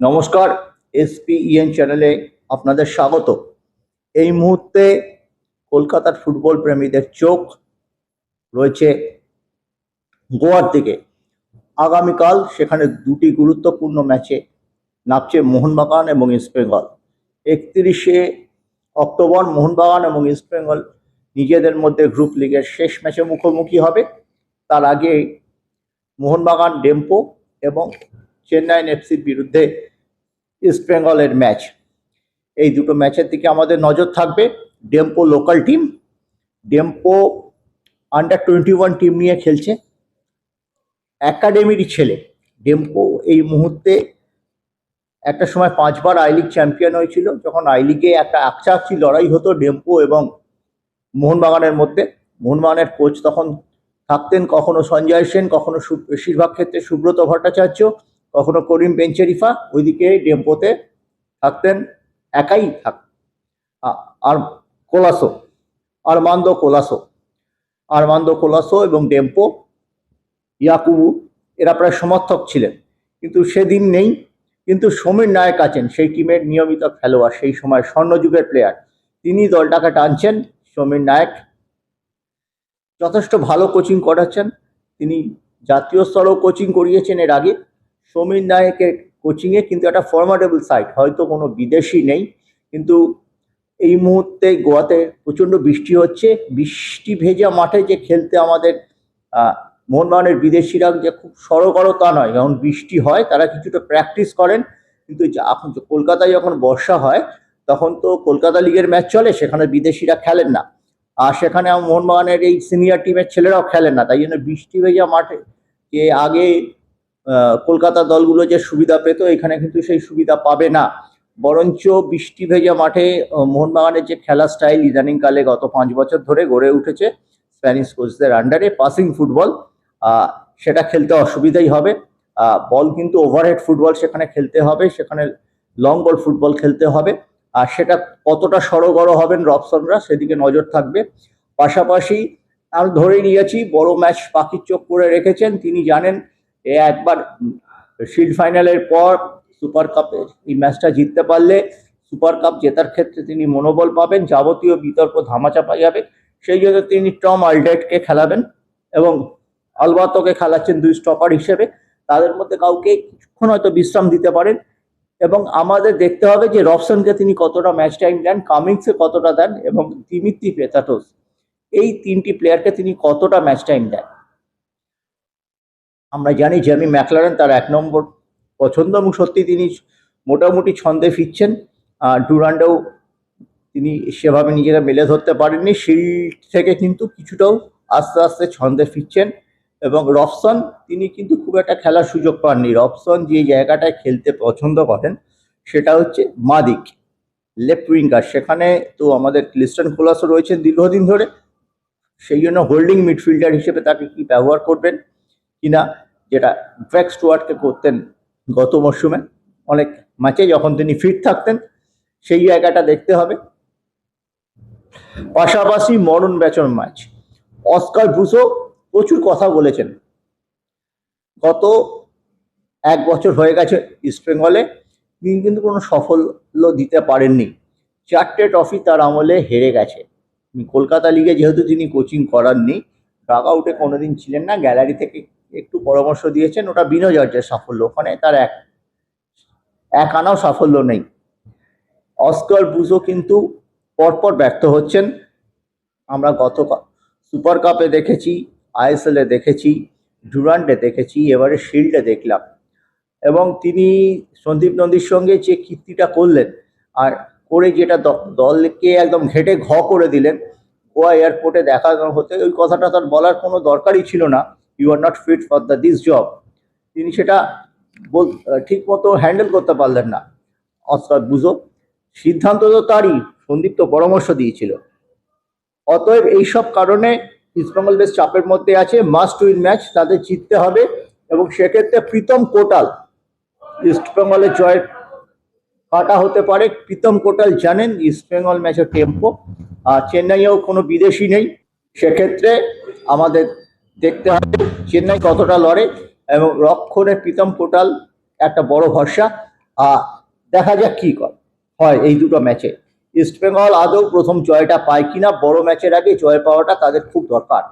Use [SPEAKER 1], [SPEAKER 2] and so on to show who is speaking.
[SPEAKER 1] নমস্কার, এসপিইএন চ্যানেলে আপনাদের স্বাগত। এই মুহূর্তে কলকাতার ফুটবল প্রেমীদের চোখ রয়েছে গোয়ার দিকে। আগামীকাল সেখানে দুটি গুরুত্বপূর্ণ ম্যাচে নামছে মোহনবাগান এবং ইস্টবেঙ্গল একত্রিশে অক্টোবর মোহনবাগান এবং ইস্টবেঙ্গল নিজেদের মধ্যে গ্রুপ লিগের শেষ ম্যাচে মুখোমুখি হবে। তার আগে মোহনবাগান, ডেম্পো এবং চেন্নাইন এফসির বিরুদ্ধে ইস্টবেঙ্গলের ম্যাচ। এই দুটো ম্যাচের দিকে আমাদের নজর থাকবে Dempo local team. Dempo under twenty one team নিয়ে খেলছে। একাডেমির ছেলে। ডেম্পো এই মুহূর্তে একটা সময় পাঁচবার আই লিগ চ্যাম্পিয়ন হয়েছিল। যখন আই লিগে একটা আকচাকচি লড়াই হতো ডেম্পো এবং মোহনবাগানের মধ্যে। মোহনবাগানের কোচ তখন থাকতেন কখনো সঞ্জয় সেন, কখনো বেশিরভাগ ক্ষেত্রে সুব্রত ভট্টাচার্য। কখনো করিম বেঞ্চেরিফা ওইদিকে ডেম্পোতে থাকতেন, একাই থাক আর কোলাসো, আরমান্দো কোলাসো আরমান্দো কোলাসো এবং ডেম্পো ইয়াকুবু, এরা প্রায় সমর্থক ছিলেন। কিন্তু সেদিন নেই, কিন্তু সমীর নায়ক আছেন, সেই টিমের নিয়মিত খেলোয়াড়, সেই সময় স্বর্ণযুগের প্লেয়ার তিনি দলটাকে টানছেন, সমীর নায়ক। যথেষ্ট ভালো কোচিং করাচ্ছেন। তিনি জাতীয় স্তরেও কোচিং করিয়েছেন এর আগে। সমীর নায়কের কোচিংয়ে কিন্তু একটা ফর্মাটেবল সাইট হয়তো কোনো বিদেশি নেই, কিন্তু এই মুহূর্তে গোয়াতে প্রচণ্ড বৃষ্টি হচ্ছে। বৃষ্টি ভেজা মাঠে যে খেলতে আমাদের মোহনবাগানের বিদেশিরা যে খুব সড়গড় তা নয়। যখন বৃষ্টি হয়, তারা কিছুটা প্র্যাকটিস করেন, কিন্তু এখন কলকাতায় যখন বর্ষা হয়, তখন তো কলকাতা লিগের ম্যাচ চলে, সেখানে বিদেশিরা খেলেন না। আর সেখানে মোহনবাগানের এই সিনিয়র টিমের ছেলেরাও খেলেন না। তাই জন্য বৃষ্টি ভেজা মাঠে, যে আগে কলকাতা দলগুলো যে সুবিধা পেত, এখানে কিন্তু সেই সুবিধা পাবে না। বরঞ্চ বৃষ্টি ভেজা মাঠে মোহনবাগানের যে খেলা স্টাইল ইদানিংকালে গত পাঁচ বছর ধরে গড়ে উঠেছে স্প্যানিশ কোচদের আন্ডারে পাসিং ফুটবল। সেটা খেলতে অসুবিধাই হবে। বল কিন্তু ওভারহেড ফুটবল সেখানে খেলতে হবে, সেখানে লং বল ফুটবল খেলতে হবে। আর সেটা কতটা সড়গড় হবেন রবসনরা, সেদিকে নজর থাকবে। পাশাপাশি আমি ধরে নিয়েছি, বড় ম্যাচ পাখির চোখ করে রেখেছেন। তিনি জানেন এ একবার শিল্ড ফাইনালের পর সুপার কাপে এই ম্যাচটা জিততে পারলে সুপার কাপ জেতার ক্ষেত্রে তিনি মনোবল পাবেন, যাবতীয় বিতর্ক ধামাচাপা যাবে। সেই জন্য তিনি টম আলডেটকে খেলাবেন এবং আলবাতকে খেলাচ্ছেন দুই স্টপার হিসেবে। তাদের মধ্যে কাউকে কিছুক্ষণ হয়তো বিশ্রাম দিতে পারেন এবং আমাদের দেখতে হবে যে রবসনকে তিনি কতটা ম্যাচ টাইম দেন, কামিংসে কতটা দেন এবং দিমিত্রি পেতাটোস। এই তিনটি প্লেয়ারকে তিনি কতটা ম্যাচ টাইম দেন? আমরা জানি জেমি ম্যাকলারেন তার এক নম্বর পছন্দ এবং সত্যি তিনি মোটামুটি ছন্দে ফিরছেন। ডুরান্ডেও তিনি সেভাবে নিজেরা মেলে ধরতে পারেননি। শিল্ড থেকে কিন্তু কিছুটাও আস্তে আস্তে ছন্দে ফিরছেন এবং রবসন তিনি কিন্তু খুব একটা খেলার সুযোগ পাননি। রবসন যে জায়গাটায় খেলতে পছন্দ করেন সেটা হচ্ছে মাদিক লেফট উইঙ্গার সেখানে তো আমাদের ক্লিস্টন কোলাসও রয়েছেন দীর্ঘদিন ধরে। সেই জন্য হোল্ডিং মিডফিল্ডার হিসেবে তাকে কি ব্যবহার করবেন? কিনা, যেটা ড্র্যাক স্টুয়ার্টকে করতেন গত মরশুমে। অনেক ম্যাচে যখন তিনি ফিট থাকতেন, সেই জায়গাটা দেখতে হবে। পাশাপাশি মরণ বেচন ম্যাচ অস্কার ব্রুসো প্রচুর কথা বলেছেন। গত এক বছর হয়ে গেছে ইস্টবেঙ্গলে তিনি কিন্তু কোনো সাফল্য দিতে পারেননি। চারটে ট্রফি তার আমলে হেরে গেছে। কলকাতা লিগে যেহেতু তিনি কোচিং করাননি ডাগ আউটে কোনোদিন ছিলেন না। গ্যালারি থেকে একটু পরামর্শ দিয়েছেন, ওটা বিনোজর্জের সাফল্য, ওখানে তার এক এক আনাও সাফল্য নেই। অস্কার বুজো কিন্তু পরপর ব্যর্থ হচ্ছেন। আমরা গত সুপার কাপে দেখেছি, আইএসএলে দেখেছি, ডুরান্ডে দেখেছি, এবারে শিল্ডে দেখলাম। এবং তিনি সন্দীপ নন্দীর সঙ্গে যে কীর্তিটা করলেন, আর করে যেটা দলকে একদম ঘেটে ঘ করে দিলেন, গোয়া এয়ারপোর্টে দেখানো হতে, ওই কথাটা তার বলার কোনো দরকারই ছিল না। You are not fit for the this job তিনি সেটা বল ঠিক মতো হ্যান্ডেল করতে পারলেন না। অস্কার বুঝো, সিদ্ধান্ত তো তারই সন্দীপ তো পরামর্শ দিয়েছিল। অতএব এইসব কারণে ইস্টবেঙ্গল বেশ চাপের মধ্যে আছে মাস্ট উইন ম্যাচ তাদের জিততে হবে এবং সেক্ষেত্রে প্রীতম কোটাল ইস্টবেঙ্গলের জয়ের কাটা হতে পারে। প্রীতম কোটাল জানেন ইস্টবেঙ্গল ম্যাচের টেম্পো আর চেন্নাইয়েও কোনো বিদেশি নেই। সেক্ষেত্রে আমাদের দেখতে হবে চেন্নাই কতটা লড়ে এবং রক্ষণের প্রীতম পোটাল একটা বড় ভরসা। আর দেখা যাক কি কর, হয় এই দুটো ম্যাচে। ইস্টবেঙ্গল আদৌ প্রথম জয়টা পায় কিনা, বড় ম্যাচের আগে জয় পাওয়াটা তাদের খুব দরকার।